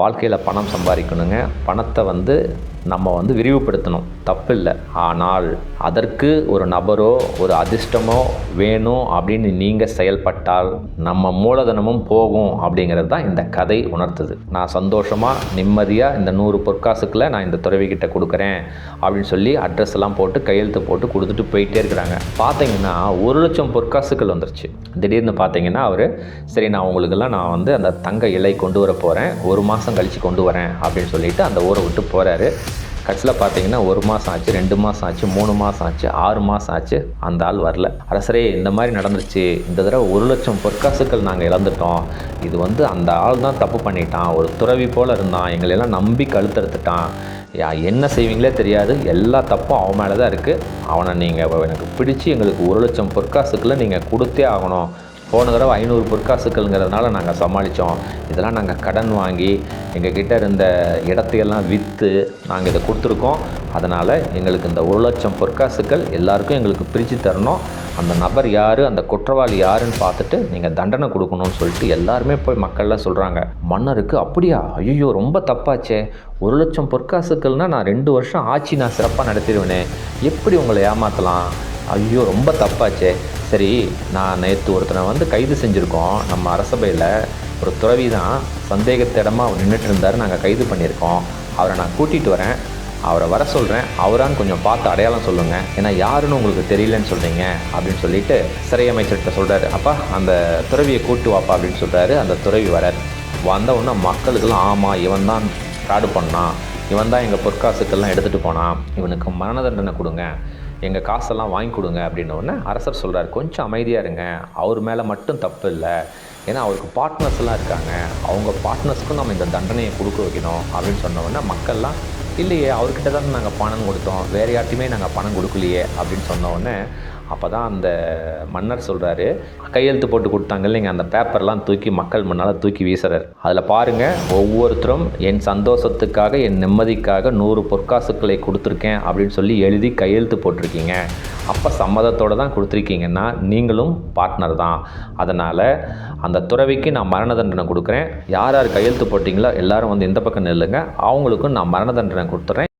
வாழ்க்கையில் பணம் சம்பாதிக்கணுங்க. பணத்தை வந்து நம்ம வந்து விரிவுபடுத்தணும். தப்பில்லை. ஆனால் அதற்கு ஒரு நபரோ ஒரு அதிர்ஷ்டமோ வேணும் அப்படின்னு நீங்கள் செயல்பட்டால் நம்ம மூலதனமும் போகும் அப்படிங்கிறது தான் இந்த கதை உணர்த்துது. நான் சந்தோஷமாக நிம்மதியாக இந்த நூறு பொற்காசுக்களை நான் இந்த துறவிக்கிட்ட கொடுக்குறேன் அப்படின்னு சொல்லி அட்ரஸ் எல்லாம் போட்டு கையெழுத்து போட்டு கொடுத்துட்டு போயிட்டே இருக்கிறாங்க. பார்த்தீங்கன்னா ஒரு லட்சம் பொற்காசுக்கள் வந்துருச்சு. திடீர்னு பார்த்தீங்கன்னா அவர் சரி நான் உங்களுக்கெல்லாம் நான் வந்து அந்த தங்க இலை கொண்டு வர போகிறேன் ஒரு மாதம் கழித்து கொண்டு வரேன். அப்படின்னு சொல்லிட்டு அந்த ஊரை விட்டு போகிறாரு கடைசியில் பார்த்தீங்கன்னா ஒரு மாதம் ஆச்சு ரெண்டு மாதம் ஆச்சு மூணு மாதம் ஆச்சு ஆறு மாதம் ஆச்சு அந்த ஆள் வரல. அரசரே இந்த மாதிரி நடந்துருச்சு. இந்த தடவை ஒரு லட்சம் பொற்காசுக்கள் நாங்கள் இழந்துட்டோம். இது வந்து அந்த ஆள் தான் தப்பு பண்ணிட்டான். ஒரு துறவி போல் இருந்தான். எங்களெல்லாம் நம்பி கழுத்தெடுத்துட்டான் யா என்ன செய்வீங்களே தெரியாது. எல்லா தப்பும் அவன் மேலே தான் இருக்குது அவனை நீங்கள் எனக்கு பிடிச்சி எங்களுக்கு ஒரு லட்சம் பொற்காசுக்களை நீங்கள் கொடுத்தே ஆகணும். போன தடவை ஐநூறு பொற்காசுக்கள்ங்கிறதுனால நாங்கள் சமாளித்தோம். இதெல்லாம் நாங்கள் கடன் வாங்கி எங்கள்கிட்ட இருந்த இடத்தையெல்லாம் விற்று நாங்கள் இதை கொடுத்துருக்கோம். அதனால் எங்களுக்கு இந்த ஒரு லட்சம் பொற்காசுக்கள் எல்லாருக்கும் எங்களுக்கு பிரித்து தரணும். அந்த நபர் யார் அந்த குற்றவாளி யாருன்னு பார்த்துட்டு நீங்கள் தண்டனை கொடுக்கணும்னு சொல்லிட்டு எல்லாருமே போய் மக்கள்லாம் சொல்கிறாங்க மன்னருக்கு அப்படியா? ஐயோ ரொம்ப தப்பாச்சே. ஒரு லட்சம் பொற்காசுக்கள்னால் நான் ரெண்டு வருஷம் ஆட்சி நான் சிறப்பாக நடத்திடுவேனே. எப்படி உங்களை ஏமாற்றலாம் ஐயோ ரொம்ப தப்பாச்சே. சரி நான் நேற்று ஒருத்தனை வந்து கைது செஞ்சுருக்கோம். நம்ம அரசபையில் ஒரு துறவி தான் சந்தேகத்திடமாக அவர் நின்றுட்டு இருந்தார். நாங்கள் கைது பண்ணியிருக்கோம். அவரை நான் கூட்டிகிட்டு வரேன். அவரை வர சொல்கிறேன் அவரான்னு கொஞ்சம் பார்த்து அடையாளம் சொல்லுங்கள் ஏன்னா யாருன்னு உங்களுக்கு தெரியலன்னு சொல்கிறீங்க அப்படின்னு சொல்லிட்டு சிறை அமைச்சர்கிட்ட சொல்கிறாரு அப்பா அந்த துறவியை கூட்டு வாப்பா அப்படின்னு சொல்கிறாரு அந்த துறவி வரார். வந்த உடனே மக்களுக்கெல்லாம் ஆமாம் இவன் தான் ஃப்ராடு பண்ணான். இவன் தான் எங்கள் பொற்காசுக்கெல்லாம் எடுத்துகிட்டு போனான். இவனுக்கு மரண தண்டனை கொடுங்க. எங்கள் காசெல்லாம் வாங்கி கொடுங்க அப்படின்ன உடனே அரசர் சொல்கிறார் கொஞ்சம் அமைதியாக இருங்க. அவர் மேலே மட்டும் தப்பு இல்லை. ஏன்னா அவருக்கு பார்ட்னர்ஸ்லாம் இருக்காங்க. அவங்க பார்ட்னர்ஸ்க்கும் நம்ம இந்த தண்டனையை கொடுக்க வைக்கணும். அப்படின்னு சொன்னோடனே மக்கள்லாம் இல்லையே அவர்கிட்ட தான் நாங்கள் பணம் கொடுத்தோம். வேறு யார்ட்டையுமே நாங்கள் பணம் கொடுக்கலையே. அப்படின்னு சொன்னோடனே அப்போ தான் அந்த மன்னர் சொல்கிறாரு கையெழுத்து போட்டு கொடுத்தாங்க இல்லைங்க அந்த பேப்பர்லாம் தூக்கி மக்கள் முன்னால் தூக்கி வீசுறாரு. அதில் பாருங்கள் ஒவ்வொருத்தரும் என் சந்தோஷத்துக்காக என் நிம்மதிக்காக நூறு பொற்காசுக்களை கொடுத்துருக்கேன் அப்படின்னு சொல்லி எழுதி கையெழுத்து போட்டிருக்கீங்க. அப்போ சம்மதத்தோடு தான் கொடுத்துருக்கீங்கன்னா நீங்களும் பார்ட்னர் தான். அதனால் அந்த துறவிக்கு நான் மரண தண்டனை கொடுக்குறேன். யார் யார் கையெழுத்து போட்டிங்களோ எல்லாரும் வந்து இந்த பக்கம் நில்லுங்க. அவங்களுக்கும் நான் மரண தண்டனை கொடுத்துட்றேன்.